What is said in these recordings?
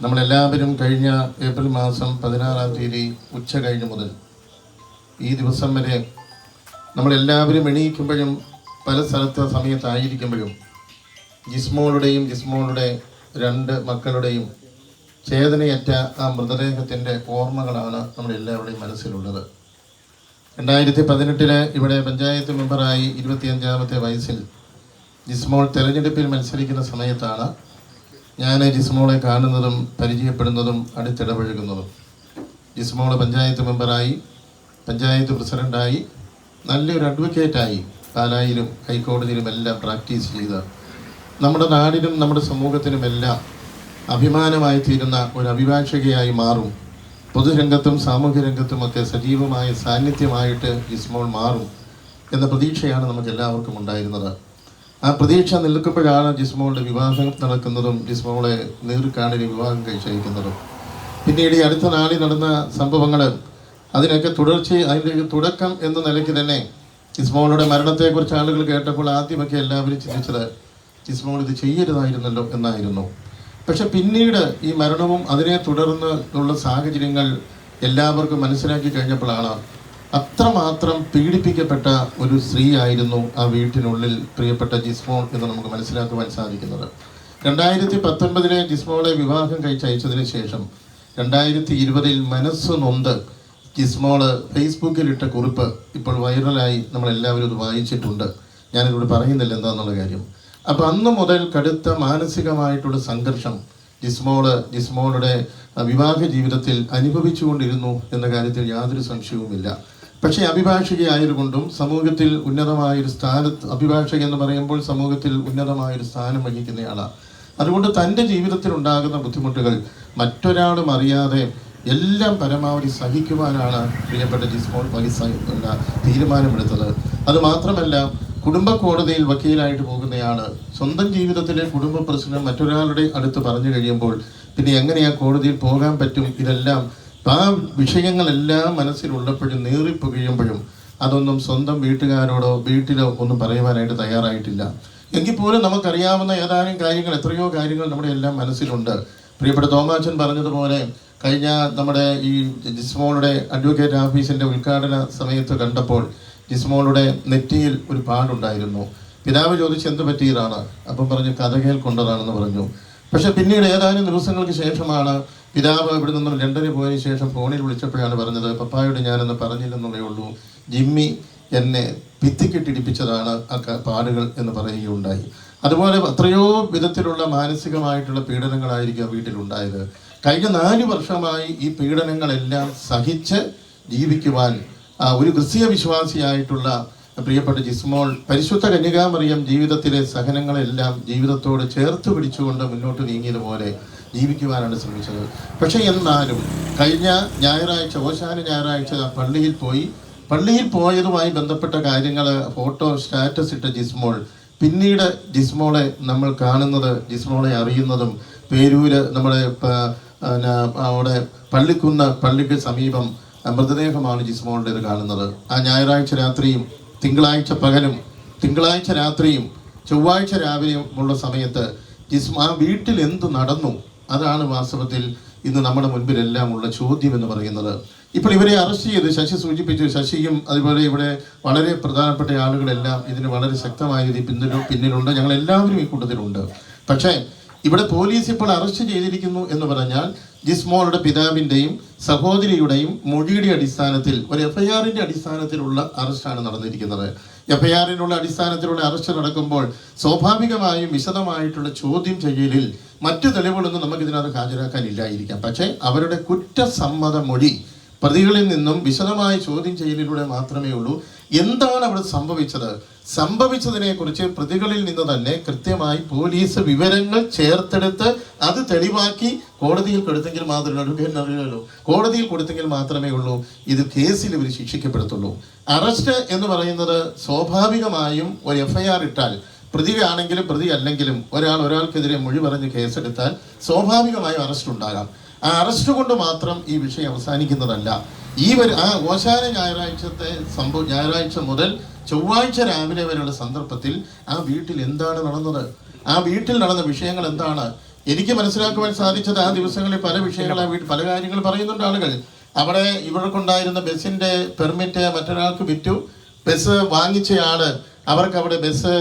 നമ്മളെല്ലാവരും കഴിഞ്ഞ ഏപ്രിൽ മാസം പതിനാറാം തീയതി ഉച്ച കഴിഞ്ഞ് മുതൽ ഈ ദിവസം വരെ നമ്മളെല്ലാവരും എണീക്കുമ്പോഴും പല സ്ഥലത്ത് സമയത്തായിരിക്കുമ്പോഴും ജിസ്മോളുടെയും ജിസ്മോളുടെ രണ്ട് മക്കളുടെയും ചേതനയറ്റ ആ മൃതദേഹത്തിന്റെ ഓർമ്മകളാണ് നമ്മുടെ എല്ലാവരുടെയും മനസ്സിലുള്ളത്. രണ്ടായിരത്തി പതിനെട്ടിൽ ഇവിടെ പഞ്ചായത്ത് മെമ്പറായി ഇരുപത്തിയഞ്ചാമത്തെ വയസ്സിൽ ജിസ്മോൾ തെരഞ്ഞെടുപ്പിൽ മത്സരിക്കുന്ന സമയത്താണ് ഞാൻ ജിസ്മോളെ കാണുന്നതും പരിചയപ്പെടുന്നതും അടുത്തിടപഴകുന്നതും. ജിസ്മോളെ പഞ്ചായത്ത് മെമ്പറായി പഞ്ചായത്ത് പ്രസിഡന്റായി നല്ലൊരു അഡ്വക്കേറ്റായി പാലായിലും ഹൈക്കോടതിയിലും എല്ലാം പ്രാക്ടീസ് ചെയ്ത് നമ്മുടെ നാടിനും നമ്മുടെ സമൂഹത്തിനുമെല്ലാം അഭിമാനമായി തീരുന്ന ഒരു അഭിഭാഷകയായി മാറും. പൊതുരംഗത്തും സാമൂഹ്യ രംഗത്തുമൊക്കെ സജീവമായ സാന്നിധ്യമായിട്ട് ഇസ്മോൾ മാറും എന്ന പ്രതീക്ഷയാണ് നമുക്ക് എല്ലാവർക്കും ഉണ്ടായിരുന്നത്. ആ പ്രതീക്ഷ നിൽക്കുമ്പോഴാണ് ജിസ്മോളുടെ വിവാഹം നടക്കുന്നതും ജിസ്മോളെ നേർക്കാണിന് വിവാഹം കഴിച്ചയക്കുന്നതും. പിന്നീട് ഈ അടുത്ത നാളിൽ നടന്ന സംഭവങ്ങൾ അതിനൊക്കെ തുടർച്ച അതിന്റെ തുടക്കം എന്ന നിലയ്ക്ക് തന്നെ ജിസ്മോളുടെ മരണത്തെക്കുറിച്ച് ആളുകൾ കേട്ടപ്പോൾ ആദ്യമൊക്കെ എല്ലാവരും ചിന്തിച്ചത് ജിസ്മോൾ ഇത് ചെയ്യരുതായിരുന്നല്ലോ എന്നായിരുന്നു. പക്ഷെ പിന്നീട് ഈ മരണവും അതിനെ തുടർന്ന് ഉള്ള സാഹചര്യങ്ങൾ എല്ലാവർക്കും മനസ്സിലാക്കി കഴിഞ്ഞപ്പോഴാണ് അത്രമാത്രം പീഡിപ്പിക്കപ്പെട്ട ഒരു സ്ത്രീ ആയിരുന്നു ആ വീട്ടിനുള്ളിൽ പ്രിയപ്പെട്ട ജിസ്മോൾ എന്ന് നമുക്ക് മനസ്സിലാക്കുവാൻ സാധിക്കുന്നത്. രണ്ടായിരത്തി പത്തൊൻപതിലെ ജിസ്മോളെ വിവാഹം കഴിച്ചയച്ചതിന് ശേഷം രണ്ടായിരത്തി ഇരുപതിൽ മനസ്സ് നൊന്ത് ജിസ്മോൾ ഫേസ്ബുക്കിലിട്ട കുറിപ്പ് ഇപ്പോൾ വൈറലായി നമ്മളെല്ലാവരും ഇത് വായിച്ചിട്ടുണ്ട്. ഞാനിവിടെ പറയുന്നില്ല എന്താന്നുള്ള കാര്യം. അപ്പോൾ അന്ന് മുതൽ കടുത്ത മാനസികമായിട്ടുള്ള സംഘർഷം ജിസ്മോൾ ജിസ്മോളുടെ വിവാഹ ജീവിതത്തിൽ അനുഭവിച്ചുകൊണ്ടിരുന്നു എന്ന കാര്യത്തിൽ യാതൊരു സംശയവുമില്ല. പക്ഷേ അഭിഭാഷകയായതുകൊണ്ടും സമൂഹത്തിൽ ഉന്നതമായൊരു സ്ഥാനത്ത് അഭിഭാഷക എന്ന് പറയുമ്പോൾ സമൂഹത്തിൽ ഉന്നതമായൊരു സ്ഥാനം വഹിക്കുന്നയാളാണ് അതുകൊണ്ട് തന്റെ ജീവിതത്തിൽ ഉണ്ടാകുന്ന ബുദ്ധിമുട്ടുകൾ മറ്റൊരാളും അറിയാതെ എല്ലാം പരമാവധി സഹിക്കുവാനാണ് പ്രിയപ്പെട്ട ജിസ്മോൾ വഹിസ തീരുമാനമെടുത്തത്. അതുമാത്രമല്ല കുടുംബ കോടതിയിൽ വക്കീലായിട്ട് പോകുന്നയാൾ സ്വന്തം ജീവിതത്തിലെ കുടുംബ പ്രശ്നം മറ്റൊരാളുടെ അടുത്ത് പറഞ്ഞു കഴിയുമ്പോൾ പിന്നെ എങ്ങനെയാ കോടതിയിൽ പോകാൻ പറ്റും? ഇതെല്ലാം ആ വിഷയങ്ങളെല്ലാം മനസ്സിലുള്ളപ്പോഴും നേറിപ്പുകയുമ്പോഴും അതൊന്നും സ്വന്തം വീട്ടുകാരോടോ വീട്ടിലോ ഒന്നും പറയുവാനായിട്ട് തയ്യാറായിട്ടില്ല. എങ്കിൽ പോലും നമുക്കറിയാവുന്ന ഏതാനും കാര്യങ്ങൾ എത്രയോ കാര്യങ്ങൾ നമ്മുടെ എല്ലാം മനസ്സിലുണ്ട്. പ്രിയപ്പെട്ട തോമാച്ചൻ പറഞ്ഞതുപോലെ കഴിഞ്ഞ നമ്മുടെ ഈ ജിസ്മോളുടെ അഡ്വക്കേറ്റ് ഓഫീസിന്റെ ഉദ്ഘാടന സമയത്ത് കണ്ടപ്പോൾ ജിസ്മോളുടെ നെറ്റിയിൽ ഒരു പാടുണ്ടായിരുന്നു. പിതാവ് ചോദിച്ചെന്ത് പറ്റിയതാണ്? അപ്പം പറഞ്ഞു കഥ കേൾക്കൊണ്ടതാണെന്ന് പറഞ്ഞു. പക്ഷെ പിന്നീട് ഏതാനും ദിവസങ്ങൾക്ക് ശേഷമാണ് പിതാവ് ഇവിടെ നിന്നും ലണ്ടനിൽ പോയതിനു ശേഷം ഫോണിൽ വിളിച്ചപ്പോഴാണ് പറഞ്ഞത് പപ്പായോട് ഞാനെന്ന് പറഞ്ഞില്ലെന്നുള്ളേ ഉള്ളൂ. ജിമ്മി എന്നെ ഭിത്തിക്കിട്ടിടിപ്പിച്ചതാണ് ആ പാടുകൾ എന്ന് പറയുകയുണ്ടായി. അതുപോലെ എത്രയോ വിധത്തിലുള്ള മാനസികമായിട്ടുള്ള പീഡനങ്ങളായിരിക്കും വീട്ടിലുണ്ടായത്. കഴിഞ്ഞ നാല് വർഷമായി ഈ പീഡനങ്ങളെല്ലാം സഹിച്ച് ജീവിക്കുവാൻ ഒരു ക്രിസ്തീയ വിശ്വാസിയായിട്ടുള്ള പ്രിയപ്പെട്ട ജിസ്മോൾ പരിശുദ്ധ കന്യകാമറിയം ജീവിതത്തിലെ സഹനങ്ങളെല്ലാം ജീവിതത്തോട് ചേർത്ത് പിടിച്ചുകൊണ്ട് മുന്നോട്ട് നീങ്ങിയതുപോലെ ജീവിക്കുവാനാണ് ശ്രമിച്ചത്. പക്ഷേ എന്നാലും കഴിഞ്ഞ ഞായറാഴ്ച ഓശാന ഞായറാഴ്ച പള്ളിയിൽ പോയി. പള്ളിയിൽ പോയതുമായി ബന്ധപ്പെട്ട കാര്യങ്ങൾ ഫോട്ടോ സ്റ്റാറ്റസ് ഇട്ട ജിസ്മോൾ. പിന്നീട് ജിസ്മോളെ നമ്മൾ കാണുന്നത് ജിസ്മോളെ അറിയുന്നതും പേരൂര് നമ്മുടെ അവിടെ പള്ളിക്കുന്ന് പള്ളിക്ക് സമീപം മൃതദേഹമാണ് ജിസ്മോളുടേത് കാണുന്നത്. ആ ഞായറാഴ്ച രാത്രിയും തിങ്കളാഴ്ച പകലും തിങ്കളാഴ്ച രാത്രിയും ചൊവ്വാഴ്ച രാവിലെയും ഉള്ള സമയത്ത് ജിസ്മ ആ വീട്ടിൽ എന്ത് നടന്നു? അതാണ് വാസ്തവത്തിൽ ഇന്ന് നമ്മുടെ മുൻപിലെല്ലാം ഉള്ള ചോദ്യം എന്ന് പറയുന്നത്. ഇപ്പോൾ ഇവരെ അറസ്റ്റ് ചെയ്ത് ശശി സൂചിപ്പിച്ചു. ശശിയും അതുപോലെ ഇവിടെ വളരെ പ്രധാനപ്പെട്ട ആളുകളെല്ലാം ഇതിന് വളരെ ശക്തമായ രീതി പിന്നിലും പിന്നിലുണ്ട്. ഞങ്ങൾ എല്ലാവരും ഈ കൂട്ടത്തിലുണ്ട്. പക്ഷേ ഇവിടെ പോലീസ് ഇപ്പോൾ അറസ്റ്റ് ചെയ്തിരിക്കുന്നു എന്ന് പറഞ്ഞാൽ ജിസ്മോളുടെ പിതാവിന്റെയും സഹോദരിയുടെയും മൊഴിയുടെ അടിസ്ഥാനത്തിൽ ഒരു എഫ്ഐആറിന്റെ അടിസ്ഥാനത്തിലുള്ള അറസ്റ്റാണ് നടന്നിരിക്കുന്നത്. എഫ്ഐആറിനുള്ള അടിസ്ഥാനത്തിലുള്ള അറസ്റ്റ് നടക്കുമ്പോൾ സ്വാഭാവികമായും വിശദമായിട്ടുള്ള ചോദ്യം ചെയ്യലിൽ മറ്റു തെളിവുകളൊന്നും നമുക്ക് ഇതിനകത്ത് ഹാജരാക്കാനില്ലായിരിക്കാം. പക്ഷേ അവരുടെ കുറ്റസമ്മത മൊഴി പ്രതികളിൽ നിന്നും വിശദമായ ചോദ്യം ചെയ്യലിലൂടെ മാത്രമേ ഉള്ളൂ. എന്താണ് അവിടെ സംഭവിച്ചത്? സംഭവിച്ചതിനെ കുറിച്ച് പ്രതികളിൽ നിന്ന് തന്നെ കൃത്യമായി പോലീസ് വിവരങ്ങൾ ചേർത്തെടുത്ത് അത് തെളിവാക്കി കോടതിയിൽ കൊടുത്തെങ്കിൽ മാത്രമേ അറിയുള്ളൂ കോടതിയിൽ കൊടുത്തെങ്കിൽ മാത്രമേ ഉള്ളൂ. ഇത് കേസിൽ ഇവർ ശിക്ഷിക്കപ്പെടുത്തുള്ളൂ. അറസ്റ്റ് എന്ന് പറയുന്നത് സ്വാഭാവികമായും ഒരു എഫ്ഐആർ ഇട്ടാൽ പ്രതിയാണെങ്കിലും പ്രതി അല്ലെങ്കിലും ഒരാൾ ഒരാൾക്കെതിരെ മൊഴി പറഞ്ഞ് കേസെടുത്താൽ സ്വാഭാവികമായും അറസ്റ്റ് ഉണ്ടാകാം. ആ അറസ്റ്റ് കൊണ്ട് മാത്രം ഈ വിഷയം അവസാനിക്കുന്നതല്ല. ഈ ഒരു ആ ഓശാന ഞായറാഴ്ചത്തെ സംഭവം ഞായറാഴ്ച മുതൽ ചൊവ്വാഴ്ച രാവിലെ വരെയുള്ള സന്ദർഭത്തിൽ ആ വീട്ടിൽ എന്താണ് നടന്നത്? ആ വീട്ടിൽ നടന്ന വിഷയങ്ങൾ എന്താണ്? എനിക്ക് മനസ്സിലാക്കുവാൻ സാധിച്ചത് ആ ദിവസങ്ങളിൽ പല വിഷയങ്ങൾ ആ വീട്ടിൽ പല കാര്യങ്ങൾ പറയുന്നുണ്ട് ആളുകൾ. അവിടെ ഇവർക്കുണ്ടായിരുന്ന ബസ്സിന്റെ പെർമിറ്റ് മറ്റൊരാൾക്ക് വിറ്റു. ബസ് വാങ്ങിച്ചയാൾ അവർക്ക് അവിടെ ബസ്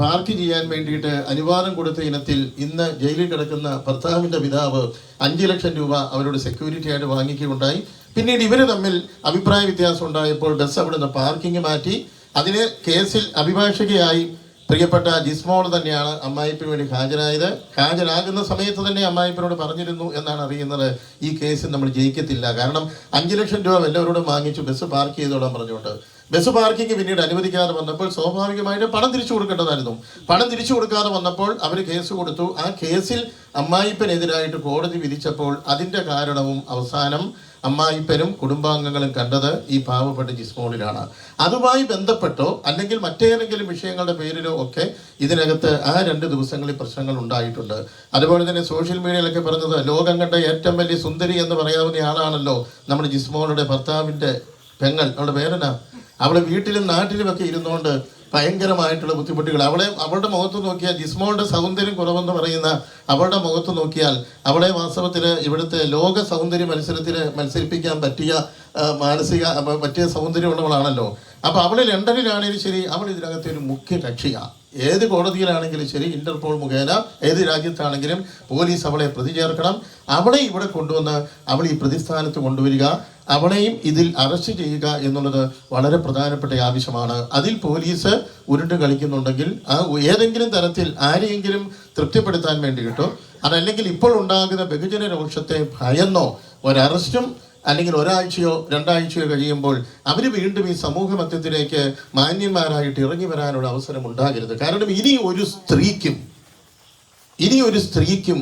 പാർക്ക് ചെയ്യാൻ വേണ്ടിയിട്ട് അനുവാദം കൊടുത്ത ഇനത്തിൽ ഇന്ന് ജയിലിൽ കിടക്കുന്ന ഭർത്താവിന്റെ പിതാവ് അഞ്ചു ലക്ഷം രൂപ അവരോട് സെക്യൂരിറ്റി ആയിട്ട് വാങ്ങിക്കുകയുണ്ടായി. പിന്നീട് ഇവർ തമ്മിൽ അഭിപ്രായ വ്യത്യാസം ഉണ്ടായപ്പോൾ ബസ് അവിടുന്ന് പാർക്കിംഗ് മാറ്റി. അതിന് കേസിൽ അഭിഭാഷകയായി പ്രിയപ്പെട്ട ജിസ്മോൾ തന്നെയാണ് അമ്മായിപ്പിന് വേണ്ടി ഹാജരായത്. ഹാജരാകുന്ന സമയത്ത് തന്നെ അമ്മായിപ്പിനോട് പറഞ്ഞിരുന്നു എന്നാണ് അറിയുന്നത്. ഈ കേസ് നമ്മൾ ജയിക്കത്തില്ല. കാരണം അഞ്ചു ലക്ഷം രൂപ എല്ലാവരോടും വാങ്ങിച്ചു ബസ് പാർക്ക് ചെയ്തോളാൻ പറഞ്ഞുകൊണ്ട്. ബസ് പാർക്കിംഗ് പിന്നീട് അനുവദിക്കാതെ വന്നപ്പോൾ സ്വാഭാവികമായിട്ടും പണം തിരിച്ചു കൊടുക്കേണ്ടതായിരുന്നു. പണം തിരിച്ചു കൊടുക്കാതെ വന്നപ്പോൾ അവർ കേസ് കൊടുത്തു. ആ കേസിൽ അമ്മായിപ്പനെതിരായിട്ട് കോടതി വിധിച്ചപ്പോൾ അതിന്റെ കാരണവും അവസാനം അമ്മായിപ്പനും കുടുംബാംഗങ്ങളും കണ്ടത് ഈ പാവപ്പെട്ട ജിസ്മോളിലാണ്. അതുമായി ബന്ധപ്പെട്ടോ അല്ലെങ്കിൽ മറ്റേതെങ്കിലും വിഷയങ്ങളുടെ പേരിലോ ഒക്കെ ഇതിനകത്ത് ആ രണ്ട് ദിവസങ്ങളിൽ പ്രശ്നങ്ങൾ ഉണ്ടായിട്ടുണ്ട്. അതുപോലെ തന്നെ സോഷ്യൽ മീഡിയയിലൊക്കെ പറഞ്ഞത് ലോകം കണ്ട ഏറ്റവും വലിയ സുന്ദരി എന്ന് പറയാവുന്ന ആളാണല്ലോ നമ്മുടെ ജിസ്മോളുടെ ഭർത്താവിന്റെ പെങ്ങൾ. അവളുടെ പേരനാ അവളെ വീട്ടിലും നാട്ടിലും ഒക്കെ ഇരുന്നുകൊണ്ട് ഭയങ്കരമായിട്ടുള്ള ബുദ്ധിമുട്ടുകൾ. അവളെ അവളുടെ മുഖത്ത് നോക്കിയാൽ ജിസ്മോളുടെ സൗന്ദര്യം കുറവെന്ന് പറയുന്ന അവളുടെ മുഖത്ത് നോക്കിയാൽ അവളെ വാസ്തവത്തിൽ ഇവിടുത്തെ ലോക സൗന്ദര്യ മത്സരത്തിൽ മത്സരിപ്പിക്കാൻ പറ്റിയ മാനസിക പറ്റിയ സൗന്ദര്യമുള്ളവളാണല്ലോ അപ്പൊ അവൾ ലണ്ടനിലാണെങ്കിലും ശരി അവൾ ഇതിനകത്തെ ഒരു മുഖ്യ കക്ഷിയാണ് ഏത് കോടതിയിലാണെങ്കിലും ശരി ഇന്റർപോൾ മുഖേന ഏത് രാജ്യത്താണെങ്കിലും പോലീസ് അവളെ പ്രതി ചേർക്കണം. അവളെ ഇവിടെ കൊണ്ടുവന്ന് അവൾ ഈ പ്രതിസ്ഥാനത്ത് കൊണ്ടുവരിക അവളെയും ഇതിൽ അറസ്റ്റ് ചെയ്യുക എന്നുള്ളത് വളരെ പ്രധാനപ്പെട്ട ആവശ്യമാണ്. അതിൽ പോലീസ് ഉരുണ്ട് കളിക്കുന്നുണ്ടെങ്കിൽ ആ ഏതെങ്കിലും തരത്തിൽ ആരെയെങ്കിലും തൃപ്തിപ്പെടുത്താൻ വേണ്ടി കിട്ടും. അതല്ലെങ്കിൽ ഇപ്പോൾ ഉണ്ടാകുന്ന ബഹുജന രോഷത്തെ ഭയന്നോ ഒരറസ്റ്റും അല്ലെങ്കിൽ ഒരാഴ്ചയോ രണ്ടാഴ്ചയോ കഴിയുമ്പോൾ അവർ വീണ്ടും ഈ സമൂഹ മധ്യത്തിലേക്ക് മാന്യന്മാരായിട്ട് ഇറങ്ങി വരാനുള്ള അവസരം ഉണ്ടാകരുത്. കാരണം ഇനി ഒരു സ്ത്രീക്കും ഇനി ഒരു സ്ത്രീക്കും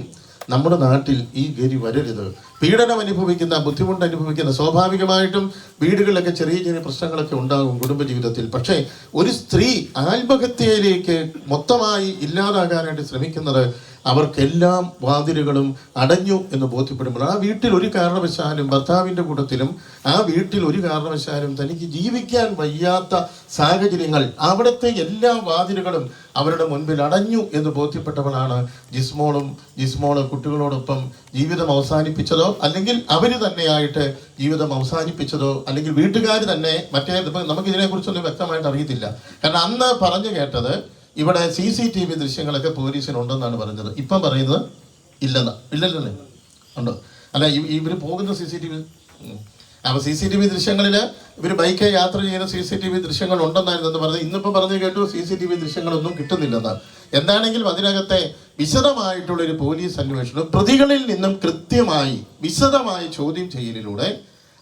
നമ്മുടെ നാട്ടിൽ ഈ ഗതി വരരുത്. പീഡനം അനുഭവിക്കുന്ന ബുദ്ധിമുട്ട് അനുഭവിക്കുന്ന സ്വാഭാവികമായിട്ടും വീടുകളിലൊക്കെ ചെറിയ ചെറിയ പ്രശ്നങ്ങളൊക്കെ ഉണ്ടാകും കുടുംബജീവിതത്തിൽ. പക്ഷേ ഒരു സ്ത്രീ ആത്മഹത്യയിലേക്ക് മൊത്തമായി ഇല്ലാതാകാനായിട്ട് ശ്രമിക്കുന്നത് അവർക്കെല്ലാം വാതിലുകളും അടഞ്ഞു എന്ന് ബോധ്യപ്പെടുമ്പോൾ ആ വീട്ടിൽ ഒരു കാരണവശാലും ഭർത്താവിന്റെ കൂട്ടത്തിലും ആ വീട്ടിൽ ഒരു കാരണവശാലും തനിക്ക് ജീവിക്കാൻ വയ്യാത്ത സാഹചര്യങ്ങൾ അവിടുത്തെ എല്ലാ വാതിലുകളും അവരുടെ മുൻപിൽ അടഞ്ഞു എന്ന് ബോധ്യപ്പെട്ടവളാണ് ജിസ്മോളും ജിസ്മോൾ കുട്ടികളോടൊപ്പം ജീവിതം അവസാനിപ്പിച്ചതോ അല്ലെങ്കിൽ അവർ തന്നെയായിട്ട് ജീവിതം അവസാനിപ്പിച്ചതോ അല്ലെങ്കിൽ വീട്ടുകാർ തന്നെ മറ്റേ ഇപ്പൊ നമുക്ക് ഇതിനെക്കുറിച്ചൊന്നും വ്യക്തമായിട്ട് അറിയത്തില്ല. കാരണം അന്ന് പറഞ്ഞു കേട്ടത് ഇവിടെ സി സി ടി വി ദൃശ്യങ്ങളൊക്കെ പോലീസിനുണ്ടെന്നാണ് പറഞ്ഞത്. ഇപ്പം പറയുന്നത് ഇല്ലെന്ന്. ഇല്ലല്ലേ ഉണ്ടോ? അല്ല ഇവർ പോകുന്ന സി സി ടി വി? അപ്പോൾ സി സി ടി വി ദൃശ്യങ്ങളിൽ ഇവർ ബൈക്ക് യാത്ര ചെയ്യുന്ന സി സി ടി വി ദൃശ്യങ്ങൾ ഉണ്ടെന്നായിരുന്നു പറഞ്ഞത്. ഇന്നിപ്പോൾ പറഞ്ഞു കേട്ടു സി സി ടി വി ദൃശ്യങ്ങളൊന്നും കിട്ടുന്നില്ലെന്ന്. എന്താണെങ്കിലും അതിനകത്തെ വിശദമായിട്ടുള്ളൊരു പോലീസ് അന്വേഷണം പ്രതികളിൽ നിന്നും കൃത്യമായി വിശദമായി ചോദ്യം ചെയ്യലിലൂടെ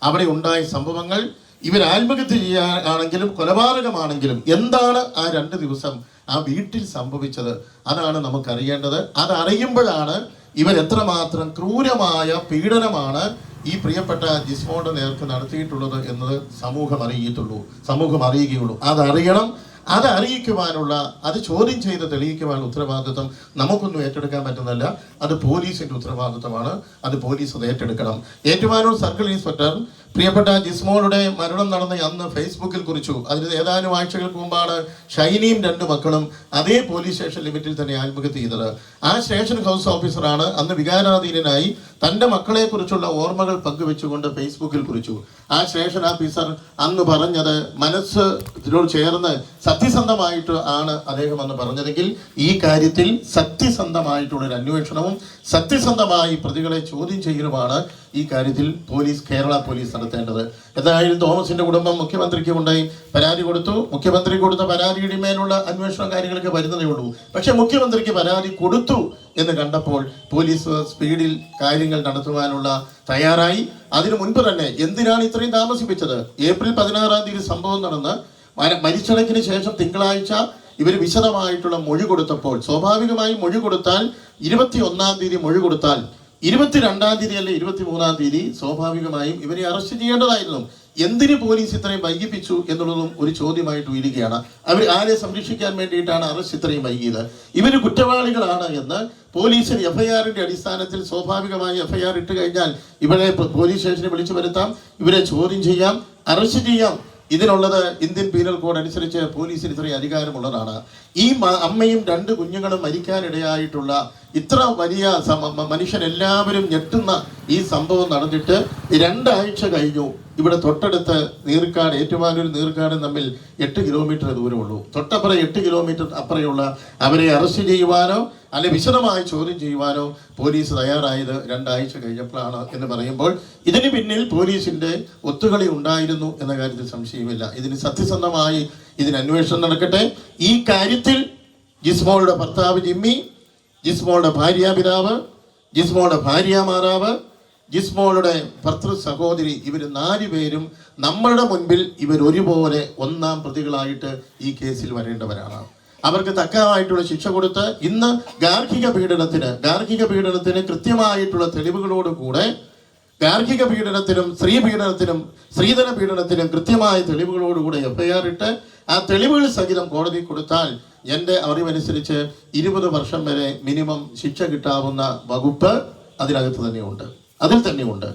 അവിടെ ഉണ്ടായ സംഭവങ്ങൾ ഇവർ ആത്മഹത്യ ചെയ്യാണെങ്കിലും കൊലപാതകമാണെങ്കിലും എന്താണ് ആ രണ്ട് ദിവസം ആ വീട്ടിൽ സംഭവിച്ചത്? അതാണ് നമുക്കറിയേണ്ടത്. അതറിയുമ്പോഴാണ് ഇവർ എത്രമാത്രം ക്രൂരമായ പീഡനമാണ് ഈ പ്രിയപ്പെട്ട ജിസ്മോന്റെ നേർക്ക് നടത്തിയിട്ടുള്ളത് എന്നത് സമൂഹം അറിയിട്ടുള്ളൂ സമൂഹം അറിയുകയുള്ളൂ. അതറിയണം. അത് അറിയിക്കുവാനുള്ള അത് ചോദ്യം ചെയ്ത് തെളിയിക്കുവാനുള്ള ഉത്തരവാദിത്വം നമുക്കൊന്നും ഏറ്റെടുക്കാൻ പറ്റുന്നില്ല അത് പോലീസിന്റെ ഉത്തരവാദിത്വമാണ്. അത് പോലീസ് അത് ഏറ്റെടുക്കണം. ഏറ്റുമാനൂർ സർക്കിൾ ഇൻസ്പെക്ടർ പ്രിയപ്പെട്ട ജിസ്മോളുടെ മരണം നടന്ന അന്ന് ഫേസ്ബുക്കിൽ കുറിച്ചു. അതിന് ഏതാനും ആഴ്ചകൾക്ക് മുമ്പാണ് ഷൈനിയും രണ്ട് മക്കളും അതേ പോലീസ് സ്റ്റേഷൻ ലിമിറ്റിൽ തന്നെ ആത്മഹത്യ ചെയ്തത്. ആ സ്റ്റേഷൻ ഹൗസ് ഓഫീസറാണ് അന്ന് വികാരാധീനനായി തന്റെ മക്കളെ കുറിച്ചുള്ള ഓർമ്മകൾ പങ്കുവെച്ചുകൊണ്ട് ഫേസ്ബുക്കിൽ കുറിച്ചു. ആ സ്റ്റേഷൻ ഓഫീസർ അന്ന് പറഞ്ഞത് മനസ്സ് ഇതിനോട് ചേർന്ന് സത്യസന്ധമായിട്ട് ആണ് അദ്ദേഹം അന്ന് പറഞ്ഞതെങ്കിൽ ഈ കാര്യത്തിൽ സത്യസന്ധമായിട്ടുള്ള ഒരു അന്വേഷണവും സത്യസന്ധമായി പ്രതികളെ ചോദ്യം ചെയ്യലുമാണ് ഈ കാര്യത്തിൽ പോലീസ് കേരള പോലീസ് നടത്തേണ്ടത്. എന്തായാലും തോമസിന്റെ കുടുംബം മുഖ്യമന്ത്രിക്ക് ഉണ്ടായി പരാതി കൊടുത്തു. മുഖ്യമന്ത്രി കൊടുത്ത പരാതിയുടെ മേലുള്ള അന്വേഷണ കാര്യങ്ങളൊക്കെ വരുന്നതേ ഉള്ളൂ. പക്ഷെ മുഖ്യമന്ത്രിക്ക് പരാതി കൊടുത്തു എന്ന് കണ്ടപ്പോൾ പോലീസ് സ്പീഡിൽ കാര്യങ്ങൾ നടത്തുവാനുള്ള തയ്യാറായി. അതിനു മുൻപ് തന്നെ എന്തിനാണ് ഇത്രയും താമസിപ്പിച്ചത്? ഏപ്രിൽ പതിനാറാം തീയതി സംഭവം നടന്ന് മര- മരിച്ചടക്കിന് ശേഷം തിങ്കളാഴ്ച ഇവർ വിശദമായിട്ടുള്ള മൊഴി കൊടുത്തപ്പോൾ സ്വാഭാവികമായി മൊഴി കൊടുത്താൽ ഇരുപത്തി ഒന്നാം തീയതി മൊഴി കൊടുത്താൽ ഇരുപത്തിരണ്ടാം തീയതി അല്ലെ ഇരുപത്തി മൂന്നാം തീയതി സ്വാഭാവികമായും ഇവരെ അറസ്റ്റ് ചെയ്യേണ്ടതായിരുന്നു. എന്തിന് പോലീസ് ഇത്രയും വൈകിപ്പിച്ചു എന്നുള്ളതും ഒരു ചോദ്യമായിട്ട് ഉയരുകയാണ്. അവർ ആരെ സംരക്ഷിക്കാൻ വേണ്ടിയിട്ടാണ് അറസ്റ്റ് ഇത്രയും വൈകിയത്? ഇവർ കുറ്റവാളികളാണ് എന്ന് പോലീസിന് എഫ്ഐആറിന്റെ അടിസ്ഥാനത്തിൽ സ്വാഭാവികമായി എഫ്ഐആർ ഇട്ട് കഴിഞ്ഞാൽ ഇവരെ പോലീസ് സ്റ്റേഷനിൽ വിളിച്ചു വരുത്താം. ഇവരെ ചോദ്യം ചെയ്യാം. അറസ്റ്റ് ചെയ്യാം. ഇതിനുള്ളത് ഇന്ത്യൻ പീനൽ കോഡ് അനുസരിച്ച് പോലീസിന് ഇത്രയും അധികാരമുള്ളതാണ്. ഈ അമ്മയും രണ്ട് കുഞ്ഞുങ്ങളും മരിക്കാനിടയായിട്ടുള്ള ഇത്ര വലിയ മനുഷ്യരെല്ലാവരും ഞെട്ടുന്ന ഈ സംഭവം നടന്നിട്ട് രണ്ടാഴ്ച കഴിഞ്ഞു. ഇവിടെ തൊട്ടടുത്ത് നീർക്കാട് ഏറ്റുമാനൂർ നീർക്കാട് തമ്മിൽ എട്ട് കിലോമീറ്റർ ദൂരമുള്ളൂ. തൊട്ടപ്പുറം എട്ട് കിലോമീറ്റർ അപ്പുറയുള്ള അവരെ അറസ്റ്റ് ചെയ്യുവാനോ അല്ലെ വിശദമായി ചോദ്യം ചെയ്യുവാനോ പോലീസ് തയ്യാറായത് രണ്ടാഴ്ച കഴിഞ്ഞപ്പോഴാണ് എന്ന് പറയുമ്പോൾ ഇതിന് പിന്നിൽ പോലീസിന്റെ ഒത്തുകളി ഉണ്ടായിരുന്നു എന്ന കാര്യത്തിൽ സംശയമില്ല. ഇതിന് സത്യസന്ധമായി ഇതിന് അന്വേഷണം നടക്കട്ടെ. ഈ കാര്യത്തിൽ ജിസ്മോളുടെ ഭർത്താവ് ജിമ്മി ജിസ്മോളുടെ ഭാര്യാപിതാവ് ജിസ്മോളുടെ ഭാര്യ മാതാവ് ജിസ്മോളുടെ ഭർത്തൃ സഹോദരി ഇവർ നാല് പേരും നമ്മളുടെ മുൻപിൽ ഇവർ ഒരുപോലെ ഒന്നാം പ്രതികളായിട്ട് ഈ കേസിൽ വരേണ്ടവരാണ്. അവർക്ക് തക്കമായിട്ടുള്ള ശിക്ഷ കൊടുത്ത് ഇന്ന് ഗാർഹിക പീഡനത്തിന് ഗാർഹിക പീഡനത്തിന് കൃത്യമായിട്ടുള്ള തെളിവുകളോട് കൂടെ ഗാർഹിക പീഡനത്തിനും സ്ത്രീ പീഡനത്തിനും സ്ത്രീധന പീഡനത്തിനും കൃത്യമായ തെളിവുകളോടുകൂടെ എഫ്ഐആർ ഇട്ട് ആ തെളിവുകൾ സഹിതം കോടതി കൊടുത്താൽ എന്റെ അറിവനുസരിച്ച് ഇരുപത് വർഷം വരെ മിനിമം ശിക്ഷ കിട്ടാവുന്ന വകുപ്പ് അതിനകത്ത് തന്നെയുണ്ട്. അതിൽ തന്നെയുണ്ട്.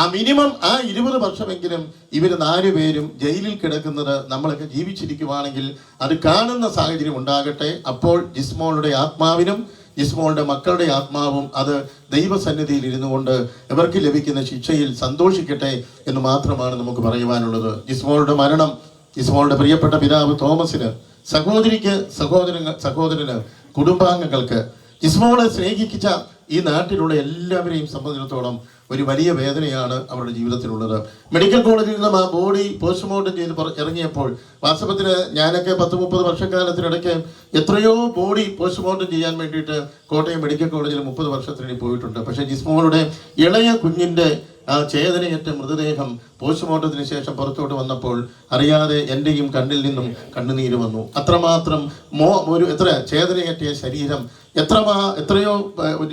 ആ മിനിമം ആ ഇരുപത് വർഷമെങ്കിലും ഇവർ നാലുപേരും ജയിലിൽ കിടക്കുന്നത് നമ്മളൊക്കെ ജീവിച്ചിരിക്കുവാണെങ്കിൽ അത് കാണുന്ന സാഹചര്യം ഉണ്ടാകട്ടെ. അപ്പോൾ ജിസ്മോളുടെ ആത്മാവിനും ജിസ്മോളുടെ മക്കളുടെ ആത്മാവും അത് ദൈവസന്നിധിയിൽ ഇരുന്നു കൊണ്ട് ഇവർക്ക് ലഭിക്കുന്ന ശിക്ഷയിൽ സന്തോഷിക്കട്ടെ എന്ന് മാത്രമാണ് നമുക്ക് പറയുവാനുള്ളത്. ജിസ്മോളുടെ മരണം ജിസ്മോളുടെ പ്രിയപ്പെട്ട പിതാവ് തോമസിന് സഹോദരിക്ക് സഹോദര സഹോദരന് കുടുംബാംഗങ്ങൾക്ക് ജിസ്മോളെ സ്നേഹിക്കിച്ച ഈ നാട്ടിലുള്ള എല്ലാവരെയും സംബന്ധിച്ചിടത്തോളം ഒരു വലിയ വേദനയാണ് അവരുടെ ജീവിതത്തിലുള്ളത്. മെഡിക്കൽ കോളേജിൽ നിന്ന് ആ ബോഡി പോസ്റ്റ്മോർട്ടം ചെയ്ത് ഇറങ്ങിയപ്പോൾ വാസ്തവത്തിൽ ഞാനൊക്കെ പത്ത് മുപ്പത് വർഷക്കാലത്തിനിടയ്ക്ക് എത്രയോ ബോഡി പോസ്റ്റ്മോർട്ടം ചെയ്യാൻ വേണ്ടിയിട്ട് കോട്ടയം മെഡിക്കൽ കോളേജിൽ മുപ്പത് വർഷത്തിനിടയിൽ പോയിട്ടുണ്ട്. പക്ഷേ ജിസ്മോളുടെ ഇളയ കുഞ്ഞിന്റെ ആ ചേതനയറ്റ മൃതദേഹം പോസ്റ്റ്മോർട്ടത്തിന് ശേഷം പുറത്തോട്ട് വന്നപ്പോൾ അറിയാതെ എന്റെയും കണ്ണിൽ നിന്നും കണ്ണുനീര് വന്നു. അത്രമാത്രം മോ ഒരു എത്ര? ചേതനയറ്റിയ ശരീരം എത്രമാ എത്രയോ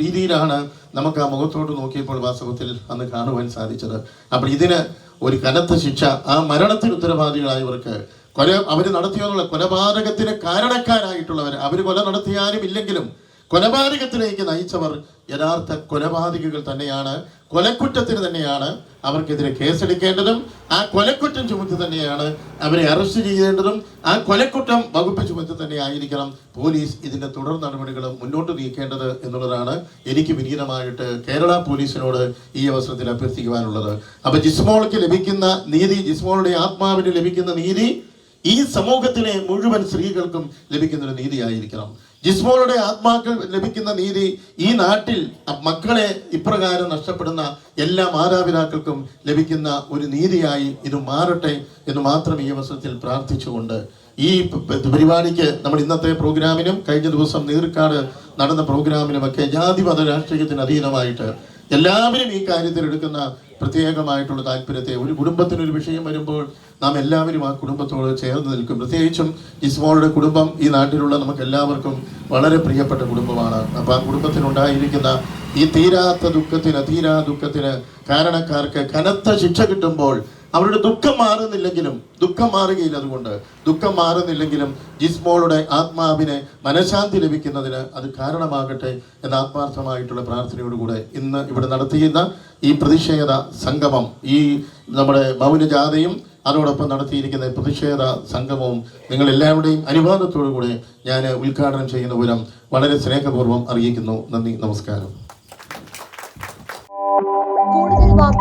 രീതിയിലാണ് നമുക്ക് ആ മുഖത്തോട്ട് നോക്കിയപ്പോൾ വാസ്തവത്തിൽ അന്ന് കാണുവാൻ സാധിച്ചത്. അപ്പോൾ ഇതിന് ഒരു കനത്ത ശിക്ഷ ആ മരണത്തിന് ഉത്തരവാദികളായവർക്ക് കൊല അവർ നടത്തിയെന്നുള്ള കൊലപാതകത്തിന് കാരണക്കാരായിട്ടുള്ളവർ അവർ കൊല നടത്തിയാലും ഇല്ലെങ്കിലും കൊലപാതകത്തിലേക്ക് നയിച്ചവർ യഥാർത്ഥ കൊലപാതകികൾ തന്നെയാണ് കൊലക്കുറ്റത്തിന് തന്നെയാണ് അവർക്കെതിരെ കേസെടുക്കേണ്ടതും ആ കൊലക്കുറ്റം ചുമത്തി തന്നെയാണ് അവരെ അറസ്റ്റ് ചെയ്യേണ്ടതും ആ കൊലക്കുറ്റം വകുപ്പ് ചുമത്തി തന്നെ ആയിരിക്കണം പോലീസ് ഇതിന്റെ തുടർ നടപടികൾ മുന്നോട്ട് നീക്കേണ്ടത് എന്നുള്ളതാണ് എനിക്ക് വിനീതമായിട്ട് കേരള പോലീസിനോട് ഈ അവസരത്തിൽ അഭ്യർത്ഥിക്കുവാനുള്ളത്. അപ്പൊ ജിസ്മോൾക്ക് ലഭിക്കുന്ന നീതി ജിസ്മോളുടെ ആത്മാവിന് ലഭിക്കുന്ന നീതി ഈ സമൂഹത്തിലെ മുഴുവൻ സ്ത്രീകൾക്കും ലഭിക്കുന്ന ഒരു നീതിയായിരിക്കണം. ജിസ്മോളുടെ ആത്മാക്കൾ ലഭിക്കുന്ന നീതി ഈ നാട്ടിൽ മക്കളെ ഇപ്രകാരം നഷ്ടപ്പെടുന്ന എല്ലാ മാതാപിതാക്കൾക്കും ലഭിക്കുന്ന ഒരു നീതിയായി ഇത് മാറട്ടെ എന്ന് മാത്രം ഈ അവസരത്തിൽ പ്രാർത്ഥിച്ചുകൊണ്ട് ഈ പരിപാടിക്ക് നമ്മൾ ഇന്നത്തെ പ്രോഗ്രാമിനും കഴിഞ്ഞ ദിവസം നീർക്കാട് നടന്ന പ്രോഗ്രാമിനുമൊക്കെ ജാതിമത രാഷ്ട്രീയത്തിന് അധീനമായിട്ട് എല്ലാവരും ഈ കാര്യത്തിൽ എടുക്കുന്ന പ്രത്യേകമായിട്ടുള്ള താല്പര്യത്തെ ഒരു കുടുംബത്തിന് ഒരു വിഷയം വരുമ്പോൾ നാം എല്ലാവരും ആ കുടുംബത്തോട് ചേർന്ന് നിൽക്കും. പ്രത്യേകിച്ചും ഇസ്മോളുടെ കുടുംബം ഈ നാട്ടിലുള്ള നമുക്ക് എല്ലാവർക്കും വളരെ പ്രിയപ്പെട്ട കുടുംബമാണ്. അപ്പോൾ ആ കുടുംബത്തിനുണ്ടായിരിക്കുന്ന ഈ തീരാത്ത ദുഃഖത്തിന് തീരാ ദുഃഖത്തിന് കാരണക്കാർക്ക് കനത്ത ശിക്ഷ കിട്ടുമ്പോൾ അവരുടെ ദുഃഖം മാറുന്നില്ലെങ്കിലും ദുഃഖം മാറുകയില്ല അതുകൊണ്ട്. ദുഃഖം മാറുന്നില്ലെങ്കിലും ജിസ്മോളുടെ ആത്മാവിന് മനഃശാന്തി ലഭിക്കുന്നതിന് അത് കാരണമാകട്ടെ എന്ന ആത്മാർത്ഥമായിട്ടുള്ള പ്രാർത്ഥനയോടുകൂടെ ഇന്ന് ഇവിടെ നടത്തിയിരുന്ന ഈ പ്രതിഷേധ സംഗമം ഈ നമ്മുടെ മൗനജാഥയും അതോടൊപ്പം നടത്തിയിരിക്കുന്ന പ്രതിഷേധ സംഗമവും നിങ്ങൾ എല്ലാവരുടെയും അനുവാദത്തോടു കൂടെ ഞാൻ ഉദ്ഘാടനം ചെയ്യുന്ന വിവരം വളരെ സ്നേഹപൂർവം അറിയിക്കുന്നു. നന്ദി നമസ്കാരം.